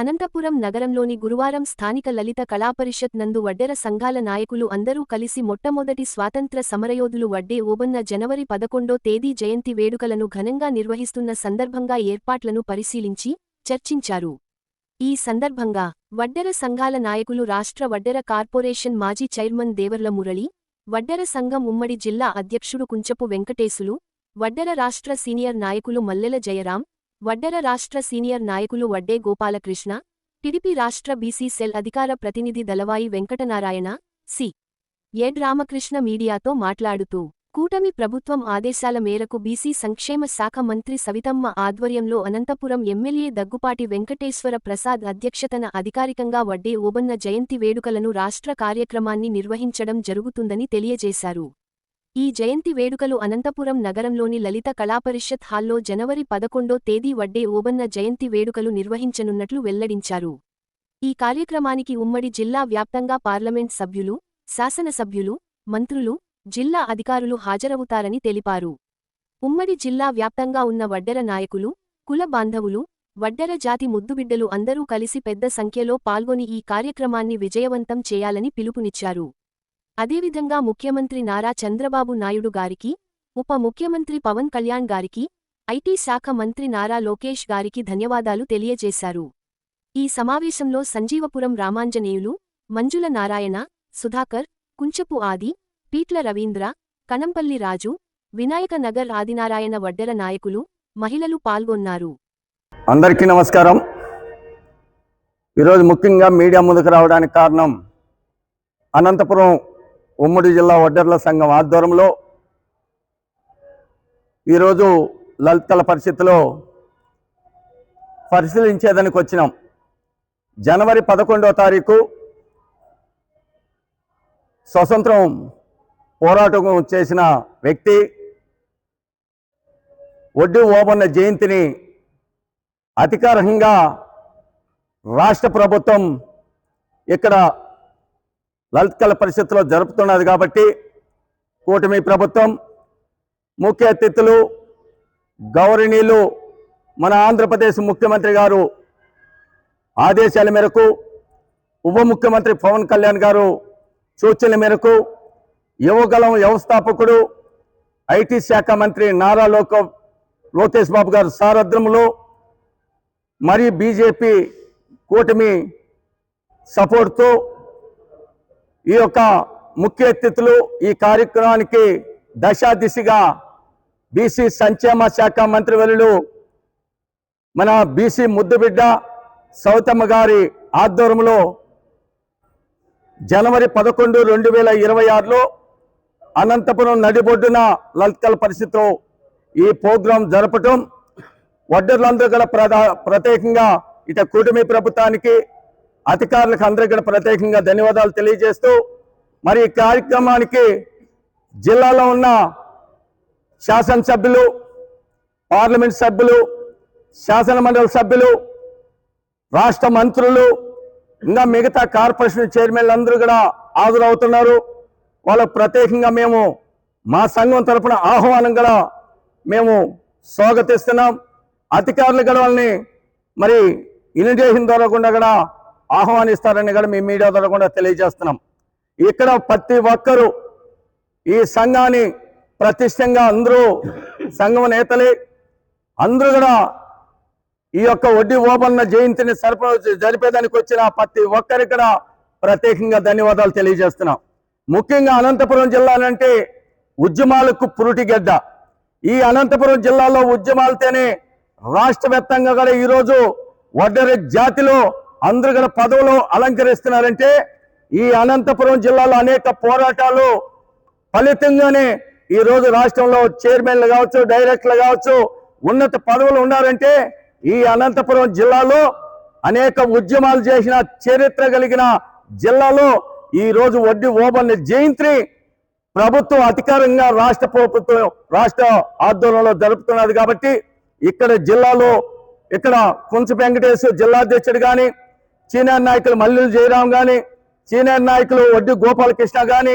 అనంతపురం నగరంలోని గురువారం స్థానిక లలిత కళాపరిషత్ నందు వడ్డెర సంఘాల నాయకులు అందరూ కలిసి మొట్టమొదటి స్వాతంత్ర సమరయోధులు వడ్డే ఓబన్న జనవరి పదకొండో తేదీ జయంతి వేడుకలను ఘనంగా నిర్వహిస్తున్న సందర్భంగా ఏర్పాట్లను పరిశీలించి చర్చించారు. ఈ సందర్భంగా వడ్డెర సంఘాల నాయకులు రాష్ట్ర వడ్డెర కార్పొరేషన్ మాజీ చైర్మన్ దేవర్ల మురళి వడ్డెర సంఘం ఉమ్మడి జిల్లా అధ్యక్షుడు కుంచపు వెంకటేశులు వడ్డెర రాష్ట్ర సీనియర్ నాయకులు మల్లెల జయరాం వడ్డెర రాష్ట్ర సీనియర్ నాయకులు వడ్డే గోపాలకృష్ణ టిడిపి రాష్ట్ర బీసీ సెల్ అధికార ప్రతినిధి దళవాయి వెంకటనారాయణ సి. ఎడ్ రామకృష్ణ మీడియాతో మాట్లాడుతూ కూటమి ప్రభుత్వం ఆదేశాల మేరకు బీసీ సంక్షేమ శాఖ మంత్రి సవితమ్మ ఆధ్వర్యంలో అనంతపురం ఎమ్మెల్యే దగ్గుపాటి వెంకటేశ్వర ప్రసాద్ అధ్యక్షతన అధికారికంగా వడ్డే ఓబన్న జయంతి వేడుకలను రాష్ట్ర కార్యక్రమాన్ని నిర్వహించడం జరుగుతుందని తెలియజేశారు. ఈ జయంతి వేడుకలు అనంతపురం నగరంలోని లలిత కళాపరిషత్ హాల్లో జనవరి పదకొండో తేదీ వడ్డే ఓబన్న జయంతి వేడుకలు నిర్వహించనున్నట్లు వెల్లడించారు. ఈ కార్యక్రమానికి ఉమ్మడి జిల్లా వ్యాప్తంగా పార్లమెంట్ సభ్యులు శాసనసభ్యులు మంత్రులు జిల్లా అధికారులు హాజరవుతారని తెలిపారు. ఉమ్మడి జిల్లా వ్యాప్తంగా ఉన్న వడ్డెర నాయకులు కుల బాంధవులు వడ్డెర జాతి ముద్దుబిడ్డలు అందరూ కలిసి పెద్ద సంఖ్యలో పాల్గొని ఈ కార్యక్రమాన్ని విజయవంతం చేయాలని పిలుపునిచ్చారు. అదేవిధంగా ముఖ్యమంత్రి నారా చంద్రబాబు నాయుడు గారికి ఉప ముఖ్యమంత్రి పవన్ కళ్యాణ్ గారికి ఐటీ శాఖ మంత్రి నారా లోకేష్ గారికి ధన్యవాదాలు తెలియజేశారు. ఈ సమావేశంలో సంజీవపురం రామాంజనేయులు మంజుల నారాయణ సుధాకర్ కుంచపు ఆది పీట్ల రవీంద్ర కనంపల్లి రాజు వినాయక నగర్ ఆదినారాయణ వడ్డెర నాయకులు మహిళలు పాల్గొన్నారు. అందరికీ నమస్కారం. ఈరోజు ముఖ్యంగా మీడియా ముందుకు రావడానికి కారణం అనంతపురం ఉమ్మడి జిల్లా వడ్డర్ల సంఘం ఆధ్వర్యంలో ఈరోజు లలితల పరిస్థితిలో పరిశీలించేదానికి వచ్చినాం. జనవరి పదకొండవ తారీఖు స్వతంత్రం పోరాటం చేసిన వ్యక్తి ఒడ్డు ఓబన్న జయంతిని అధికారికంగా రాష్ట్ర ప్రభుత్వం ఇక్కడ లలిత కళ పరిషత్తులో జరుపుతున్నది కాబట్టి కూటమి ప్రభుత్వం ముఖ్య అతిథులు గౌరవనీయులు మన ఆంధ్రప్రదేశ్ ముఖ్యమంత్రి గారు ఆదేశాల మేరకు ఉప ముఖ్యమంత్రి పవన్ కళ్యాణ్ గారు సూచనల మేరకు యువగలం వ్యవస్థాపకుడు ఐటీ శాఖ మంత్రి నారా లోక లోకేష్ బాబు గారు సారథ్యంలో మరి బీజేపీ కూటమి సపోర్ట్తో ఈ యొక్క ముఖ్య అతిథులు ఈ కార్యక్రమానికి దశాదిశగా బీసీ సంక్షేమ శాఖ మంత్రివర్యులు మన బీసీ ముద్దుబిడ్డ సౌతమ్మ గారి ఆధ్వర్యంలో జనవరి పదకొండు రెండు వేల ఇరవై ఆరులో అనంతపురం నడిబొడ్డున లలితకల పరిస్థితిలో ఈ ప్రోగ్రాం జరపటం. వడ్డర్లందరూ గల ప్రధా ప్రత్యేకంగా ఇట కూటమి ప్రభుత్వానికి అధికారులకు అందరికీ కూడా ప్రత్యేకంగా ధన్యవాదాలు తెలియజేస్తూ మరి ఈ కార్యక్రమానికి జిల్లాలో ఉన్న శాసనసభ్యులు పార్లమెంట్ సభ్యులు శాసనమండలి సభ్యులు రాష్ట్ర మంత్రులు ఇంకా మిగతా కార్పొరేషన్ చైర్మన్లు అందరూ కూడా హాజరవుతున్నారు. వాళ్ళకు ప్రత్యేకంగా మేము మా సంఘం తరపున ఆహ్వానం కూడా మేము స్వాగతిస్తున్నాం. అధికారులు కూడా వాళ్ళని మరి ఇన్విటేషన్ ద్వారా కూడా కూడా ఆహ్వానిస్తారని కూడా మీ మీడియా ద్వారా కూడా తెలియజేస్తున్నాం. ఇక్కడ ప్రతి ఒక్కరూ ఈ సంఘాన్ని ప్రతిష్టంగా అందరూ సంఘం నేతలే అందరూ కూడా ఈ యొక్క వడ్డీ ఓబన్న జయంతిని సరఫరా జరిపేదానికి వచ్చిన ప్రతి ఒక్కరికి కూడా ప్రత్యేకంగా ధన్యవాదాలు తెలియజేస్తున్నాం. ముఖ్యంగా అనంతపురం జిల్లానంటే ఉద్యమాలకు పురుటిగడ్డ. ఈ అనంతపురం జిల్లాలో ఉద్యమాలతోనే రాష్ట్ర వ్యాప్తంగా కూడా ఈరోజు వడ్డరి జాతిలో అందరూ కూడా పదవులు అలంకరిస్తున్నారంటే ఈ అనంతపురం జిల్లాలో అనేక పోరాటాలు ఫలితంగానే ఈ రోజు రాష్ట్రంలో చైర్మన్లు కావచ్చు డైరెక్టర్లు కావచ్చు ఉన్నత పదవులు ఉన్నారంటే ఈ అనంతపురం జిల్లాలో అనేక ఉద్యమాలు చేసిన చరిత్ర కలిగిన జిల్లాలో ఈ రోజు వడ్డీ ఓబన్ జయంత్రి ప్రభుత్వం అధికారంగా రాష్ట్ర ప్రభుత్వం రాష్ట్ర ఆధ్వర్యంలో జరుపుతున్నది కాబట్టి ఇక్కడ జిల్లాలో ఇక్కడ కుంచ వెంకటేశ్వర జిల్లా అధ్యక్షుడు కానీ సీనియర్ నాయకులు మల్లెలు జయరాం కానీ సీనియర్ నాయకులు వడ్డీ గోపాలకృష్ణ కానీ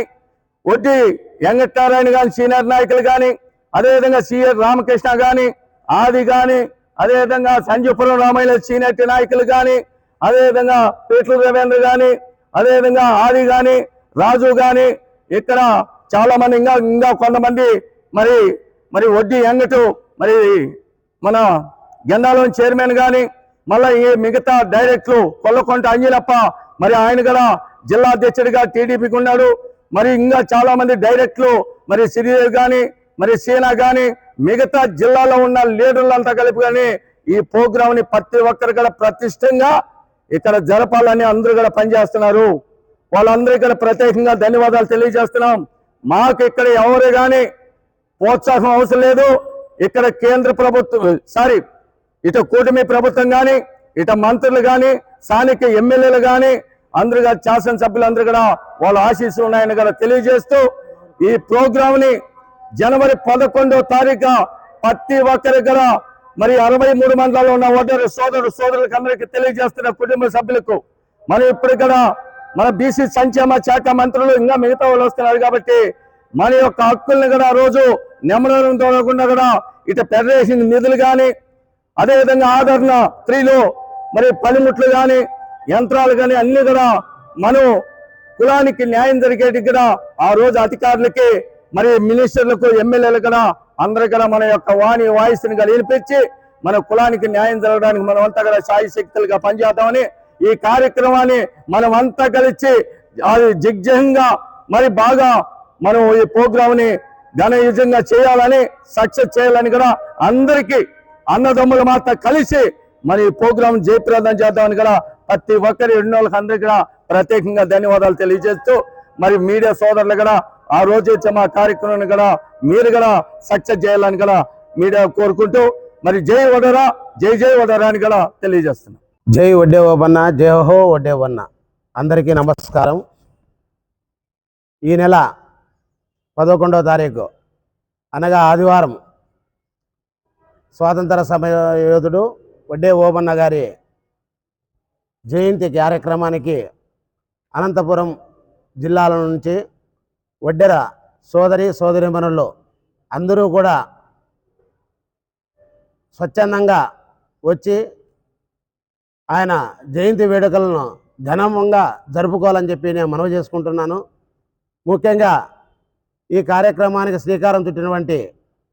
వడ్డీ వెంకటారాయణ కానీ సీనియర్ నాయకులు కానీ అదేవిధంగా సిఆర్ రామకృష్ణ కానీ ఆది కానీ అదేవిధంగా సంజీపురం రామయ్య సీనియర్ నాయకులు కానీ అదేవిధంగా పేట్ల రవీంద్ర కానీ అదేవిధంగా ఆది కానీ రాజు కానీ ఇక్కడ చాలా మంది ఇంకా ఇంకా కొంతమంది మరి మరి వడ్డీ ఎంగటు మరి మన గెండాలోని చైర్మన్ కానీ మళ్ళా ఈ మిగతా డైరెక్ట్లు కొల్లకొంట అంజలప్ప మరి ఆయన కూడా జిల్లా అధ్యక్షుడిగా టీడీపీకి ఉన్నాడు. మరి ఇంకా చాలా మంది డైరెక్టర్లు మరి సిరిదేవి కానీ మరి సీనా కానీ మిగతా జిల్లాలో ఉన్న లీడర్లంతా కలిపి కానీ ఈ ప్రోగ్రామ్ని ప్రతి ఒక్కరు కూడా ప్రతిష్టంగా ఇక్కడ జరపాలని అందరూ కూడా పనిచేస్తున్నారు. వాళ్ళందరికీ ఇక్కడ ప్రత్యేకంగా ధన్యవాదాలు తెలియజేస్తున్నాం. మాకు ఇక్కడ ఎవరు కానీ ప్రోత్సాహం అవసరం లేదు. ఇక్కడ కేంద్ర ప్రభుత్వం సారీ ఇటు కూటమి ప్రభుత్వం కానీ ఇటు మంత్రులు కానీ స్థానిక ఎమ్మెల్యేలు కానీ అందరు కూడా శాసనసభ్యులందరూ కూడా వాళ్ళ ఆశీస్సులు ఉన్నాయని కూడా తెలియజేస్తూ ఈ ప్రోగ్రాంని జనవరి పదకొండో తారీఖు ప్రతి ఒక్కరి కూడా మరి అరవై మూడు మండలాల్లో ఉన్న ఓటరు సోదరు సోదరులకు అందరికీ తెలియజేస్తున్న కుటుంబ సభ్యులకు మనం ఇప్పుడు కూడా మన బీసీ సంక్షేమ శాఖ మంత్రులు ఇంకా మిగతా వాళ్ళు వస్తున్నారు కాబట్టి మన యొక్క హక్కుల్ని కూడా రోజు నెమ్మదనం తోడకుండా కూడా ఇటు ఫెడరేషన్ నిధులు కానీ అదేవిధంగా ఆదరణ స్త్రీలు మరి పనిముట్లు కానీ యంత్రాలు కానీ అన్ని కూడా మనం కులానికి న్యాయం జరిగేటి కూడా ఆ రోజు అధికారులకి మరి మినిస్టర్లకు ఎమ్మెల్యేలు కూడా అందరూ కూడా మన యొక్క వాణి వాయిస్ని కూడా వినిపించి మన కులానికి న్యాయం జరగడానికి మనం అంతా కూడా సాయి శక్తులుగా పనిచేద్దామని ఈ కార్యక్రమాన్ని మనం అంతా కలిసి అది దిగ్జయంగా మరి బాగా మనం ఈ ప్రోగ్రామ్ని ఘనయుజంగా చేయాలని సక్సెస్ చేయాలని కూడా అందరికీ అన్నదమ్ములు మాత్రం కలిసి మరి ఈ ప్రోగ్రామ్ జయప్రదం చేద్దామని కూడా ప్రతి ఒక్కరి ఎన్నో అందరికీ కూడా ప్రత్యేకంగా ధన్యవాదాలు తెలియజేస్తూ మరి మీడియా సోదరులు కూడా ఆ రోజు ఇచ్చే మా కార్యక్రమాన్ని కూడా మీరు కూడా సక్సెస్ చేయాలని కూడా మీడియా కోరుకుంటూ మరి జై వడరా జై జై వడరా అని కూడా తెలియజేస్తున్నాం. జై వడ్డే ఓబన్న జై హో వడ్డేవన్న. అందరికీ నమస్కారం. ఈ నెల పదకొండవ తారీఖు అనగా ఆదివారం స్వాతంత్ర సమయ యోధుడు వడ్డే ఓబన్న గారి జయంతి కార్యక్రమానికి అనంతపురం జిల్లాల నుంచి వడ్డెర సోదరి సోదరిమనులు అందరూ కూడా స్వచ్ఛందంగా వచ్చి ఆయన జయంతి వేడుకలను ఘనంగా జరుపుకోవాలని చెప్పి నేను మనవి చేసుకుంటున్నాను. ముఖ్యంగా ఈ కార్యక్రమానికి శ్రీకారం చుట్టినటువంటి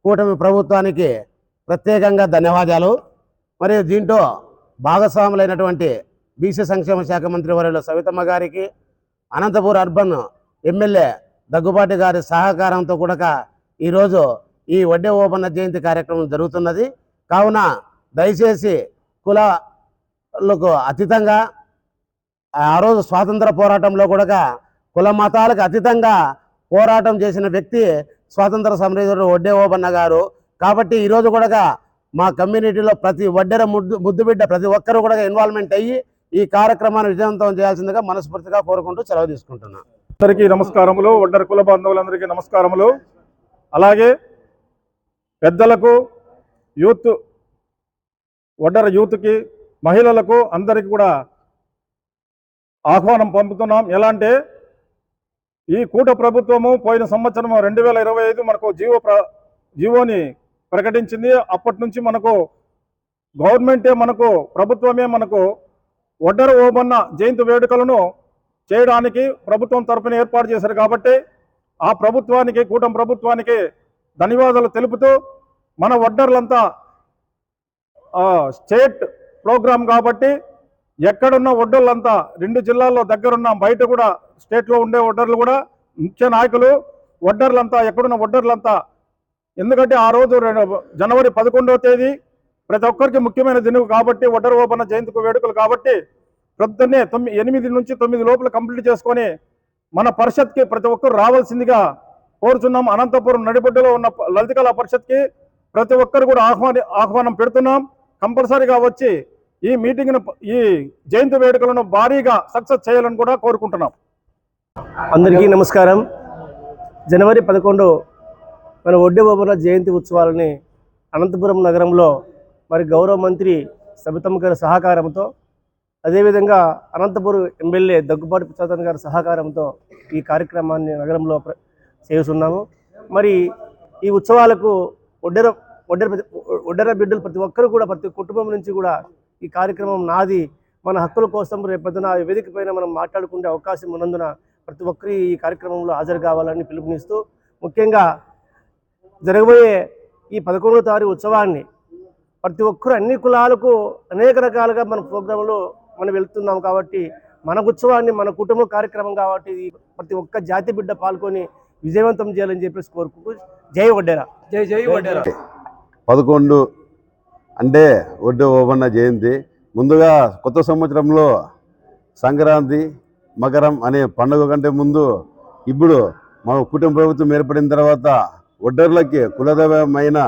కూటమి ప్రభుత్వానికి ప్రత్యేకంగా ధన్యవాదాలు. మరియు దీంట్లో భాగస్వాములైనటువంటి బీసీ సంక్షేమ శాఖ మంత్రి వర్యుల సవితమ్మ గారికి అనంతపూర్ అర్బన్ ఎమ్మెల్యే దగ్గుబాటి గారి సహకారంతో కూడా ఈరోజు ఈ వడ్డే ఓపన్న జయంతి కార్యక్రమం జరుగుతున్నది. కావున దయచేసి కులాలకు అతీతంగా ఆ రోజు స్వాతంత్ర పోరాటంలో కూడా కుల మతాలకు అతీతంగా పోరాటం చేసిన వ్యక్తి స్వాతంత్ర సమరయోధుడు వడ్డే ఓబన్న గారు కాబట్టి ఈరోజు కూడా మా కమ్యూనిటీలో ప్రతి వడ్డెర ముద్దు ముద్దు బిడ్డ ప్రతి ఒక్కరూ కూడా ఇన్వాల్వ్మెంట్ అయ్యి ఈ కార్యక్రమాన్ని విజయవంతం చేయాల్సిందిగా మనస్ఫూర్తిగా కోరుకుంటూ సెలవు తీసుకుంటున్నాను అందరికీ నమస్కారములు. వడ్డర కుల బాంధవులందరికీ నమస్కారములు. అలాగే పెద్దలకు యూత్ వడ్డర యూత్కి మహిళలకు అందరికీ కూడా ఆహ్వానం పంపుతున్నాం. ఎలా అంటే ఈ కూట ప్రభుత్వము పోయిన సంవత్సరం రెండు వేల ఇరవై ఐదు మనకు జీవో ప్ర జీవోని ప్రకటించింది. అప్పటి నుంచి మనకు గవర్నమెంటే మనకు ప్రభుత్వమే మనకు ఒడ్డర ఓబన్న జయంతి వేడుకలను చేయడానికి ప్రభుత్వం తరపున ఏర్పాటు చేశారు కాబట్టి ఆ ప్రభుత్వానికి కూటమి ప్రభుత్వానికి ధన్యవాదాలు తెలుపుతూ మన వడ్డర్లంతా స్టేట్ ప్రోగ్రాం కాబట్టి ఎక్కడున్న వడ్డర్లంతా రెండు జిల్లాల్లో దగ్గరున్న బయట కూడా స్టేట్లో ఉండే ఒడ్డర్లు కూడా ముఖ్య నాయకులు వడ్డర్లంతా ఎక్కడున్న వడ్డర్లంతా ఎందుకంటే ఆ రోజు జనవరి పదకొండవ తేదీ ప్రతి ఒక్కరికి ముఖ్యమైన దినం కాబట్టి వడ్డర జయంతికి వేడుకలు కాబట్టి ప్రొద్దున్నే తొమ్మిది ఎనిమిది నుంచి తొమ్మిది లోపల కంప్లీట్ చేసుకొని మన పరిషత్కి ప్రతి ఒక్కరు రావాల్సిందిగా కోరుచున్నాం. అనంతపురం నడిబొడ్డులో ఉన్న ప- పరిషత్కి ప్రతి ఒక్కరు కూడా ఆహ్వాని ఆహ్వానం పెడుతున్నాం. కంపల్సరీగా వచ్చి ఈ మీటింగ్ను ఈ జయంతి వేడుకలను భారీగా సక్సెస్ చేయాలని కూడా కోరుకుంటున్నాం. అందరికీ నమస్కారం. జనవరి పదకొండు మన ఒడ్డే బాబుల జయంతి ఉత్సవాలని అనంతపురం నగరంలో మరి గౌరవ మంత్రి సబితమ్మ గారి సహకారంతో అదేవిధంగా అనంతపురం ఎమ్మెల్యే దగ్గుబాటి ప్రసాదన్ గారి సహకారంతో ఈ కార్యక్రమాన్ని నగరంలో చేస్తున్నాము. మరి ఈ ఉత్సవాలకు ఒడ్డెర ఒడ్డెర ఒడ్డెర బిడ్డలు ప్రతి ఒక్కరు కూడా ప్రతి కుటుంబం నుంచి కూడా ఈ కార్యక్రమం నాది. మన హక్కుల కోసం రేపొద్దున వేదిక పైన మనం మాట్లాడుకునే అవకాశం ఉన్నందున ప్రతి ఒక్కరు ఈ కార్యక్రమంలో హాజరు కావాలని పిలుపునిస్తూ ముఖ్యంగా జరగబోయే ఈ పదకొండో తారీఖు ఉత్సవాన్ని ప్రతి ఒక్కరు అన్ని కులాలకు అనేక రకాలుగా మన ప్రోగ్రాంలో మనం వెళ్తున్నాం కాబట్టి మన ఉత్సవాన్ని మన కుటుంబ కార్యక్రమం కాబట్టి ప్రతి ఒక్క జాతి బిడ్డ పాల్గొని విజయవంతం చేయాలని చెప్పేసి కోరుకుంటూ జై వడ్డేరా. జై జై వడ్డేరా. పదకొండు అంటే ఒడ్డు ఓబన్న జయంతి. ముందుగా కొత్త సంవత్సరంలో సంక్రాంతి మకరం అనే పండుగ కంటే ముందు ఇప్పుడు మన కుటుంబ ప్రభుత్వం ఏర్పడిన తర్వాత ఒడ్డర్లకి కులదైవమైన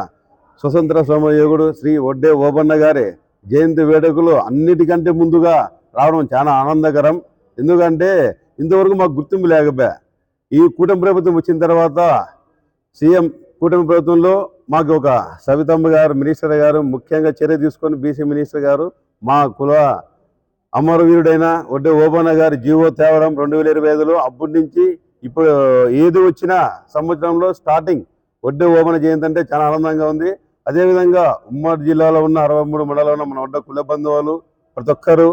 స్వతంత్ర సమయోగుడు శ్రీ ఒడ్డే ఓబన్న గారి జయంతి వేడుకలు అన్నిటికంటే ముందుగా రావడం చాలా ఆనందకరం. ఎందుకంటే ఇంతవరకు మాకు గుర్తింపు లేకపోయా. ఈ కూటమి ప్రభుత్వం వచ్చిన తర్వాత సీఎం కూటమి ప్రభుత్వంలో మాకు ఒక సవితమ్మ గారు మినిస్టర్ గారు ముఖ్యంగా చర్య తీసుకొని బీసీ మినిస్టర్ గారు మా కుల అమరవీరుడైన ఒడ్డే ఓబన్న గారి జీవో తేవడం రెండు వేల ఇరవై ఐదులో అప్పటి నుంచి ఇప్పుడు ఏది వచ్చినా సంవత్సరంలో స్టార్టింగ్ వడ్డే ఓమన జయంతి అంటే చాలా ఆనందంగా ఉంది. అదేవిధంగా ఉమ్మడి జిల్లాలో ఉన్న అరవై మూడు మండలంలో ఉన్న మన వడ్డ కుల బంధువులు ప్రతి ఒక్కరు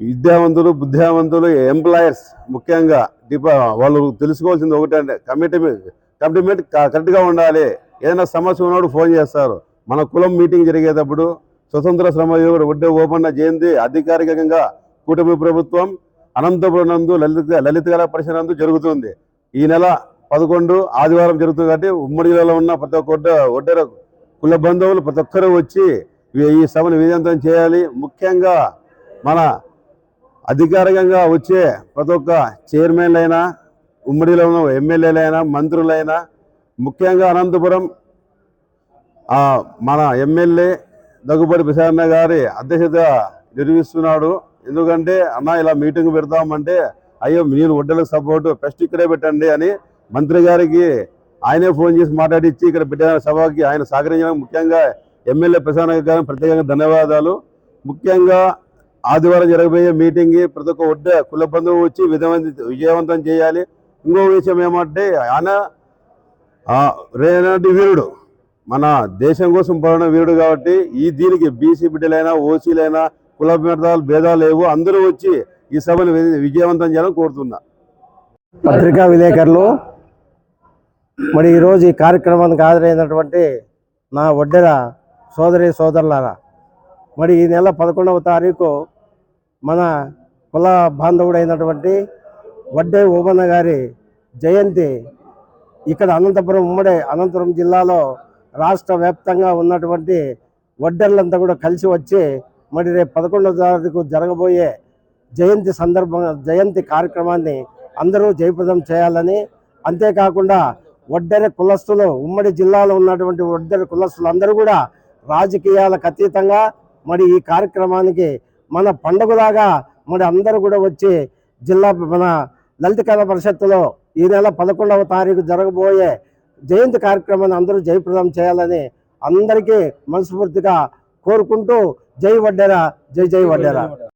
విద్యావంతులు బుద్ధివంతులు ఎంప్లాయర్స్ ముఖ్యంగా డిపా వాళ్ళు తెలుసుకోవాల్సింది ఒకటంటే అంటే కమిట్మెంట్ కమిట్మెంట్ కరెక్ట్గా ఉండాలి. ఏదైనా సమస్య ఉన్నప్పుడు ఫోన్ చేస్తారు. మన కులం మీటింగ్ జరిగేటప్పుడు స్వతంత్ర శ్రమయోగుడు వడ్డే ఓపన్న జయంతి అధికారికంగా కూటమి ప్రభుత్వం అనంతపురం నందు లలిత లలిత కళా పరిషత్ నందు జరుగుతుంది. ఈ నెల పదకొండు ఆదివారం జరుగుతుంది కాబట్టి ఉమ్మడి జిల్లాలో ఉన్న ప్రతి ఒక్క ఒడ్డర కుల బంధువులు ప్రతి ఒక్కరూ వచ్చి ఈ- సభను విజయంతం చేయాలి. ముఖ్యంగా మన అధికారికంగా వచ్చే ప్రతి ఒక్క చైర్మన్లైనా ఉమ్మడిలో ఉన్న ఎమ్మెల్యేలైనా మంత్రులైనా ముఖ్యంగా అనంతపురం మన ఎమ్మెల్యే దగ్గుబడి ప్రసాద్ గారి అధ్యక్షత నిర్వహిస్తున్నాడు. ఎందుకంటే అన్న ఇలా మీటింగ్ పెడతామంటే అయ్యో నేను ఒడ్డలకు సపోర్టు ఫస్ట్ ఇక్కడే పెట్టండి అని మంత్రి గారికి ఆయనే ఫోన్ చేసి మాట్లాడించి ఇక్కడ పెట్టిన సభకి ఆయన సహకరించడానికి ముఖ్యంగా ఎమ్మెల్యే ప్రసాద్ గారికి ప్రత్యేకంగా ధన్యవాదాలు. ముఖ్యంగా ఆదివారం జరగబోయే మీటింగ్ ప్రతి ఒక్క ఒడ్డ కుల బంధువు వచ్చి విధవంత విజయవంతం చేయాలి. ఇంకో విషయం ఏమంటే ఆయన రేనాటి వీరుడు మన దేశం కోసం పోరాడిన వీరుడు కాబట్టి ఈ దీనికి బీసీ బిడ్డలైనా ఓసీలైనా కుల భేదాలు భేదాలు లేవు. అందరూ వచ్చి ఈ సభను విజయవంతం చేయాలని కోరుతున్నా. పత్రికా విలేకరులు మరి ఈరోజు ఈ కార్యక్రమానికి హాజరైనటువంటి నా ఒడ్డెర సోదరి సోదరులారా మరి ఈ నెల పదకొండవ తారీఖు మన కుల బాంధవుడైనటువంటి వడ్డే ఓమన్న గారి జయంతి ఇక్కడ అనంతపురం ఉమ్మడి అనంతపురం జిల్లాలో రాష్ట్ర వ్యాప్తంగా ఉన్నటువంటి వడ్డర్లంతా కూడా కలిసి వచ్చి మరి రేపు పదకొండవ తారీఖు జరగబోయే జయంతి సందర్భంగా జయంతి కార్యక్రమాన్ని అందరూ జయప్రదం చేయాలని అంతేకాకుండా ఒడ్డెర కులస్తులు ఉమ్మడి జిల్లాలో ఉన్నటువంటి ఒడ్డెర కులస్తులు అందరూ కూడా రాజకీయాలకు అతీతంగా మరి ఈ కార్యక్రమానికి మన పండుగలాగా మరి అందరూ కూడా వచ్చి జిల్లా మన లలిత కళా పరిషత్తులో ఈ నెల పదకొండవ తారీఖు జరగబోయే జయంతి కార్యక్రమాన్ని అందరూ జయప్రదం చేయాలని అందరికీ మనస్ఫూర్తిగా కోరుకుంటూ జై వడ్డెరా జై జై వడ్డెరా.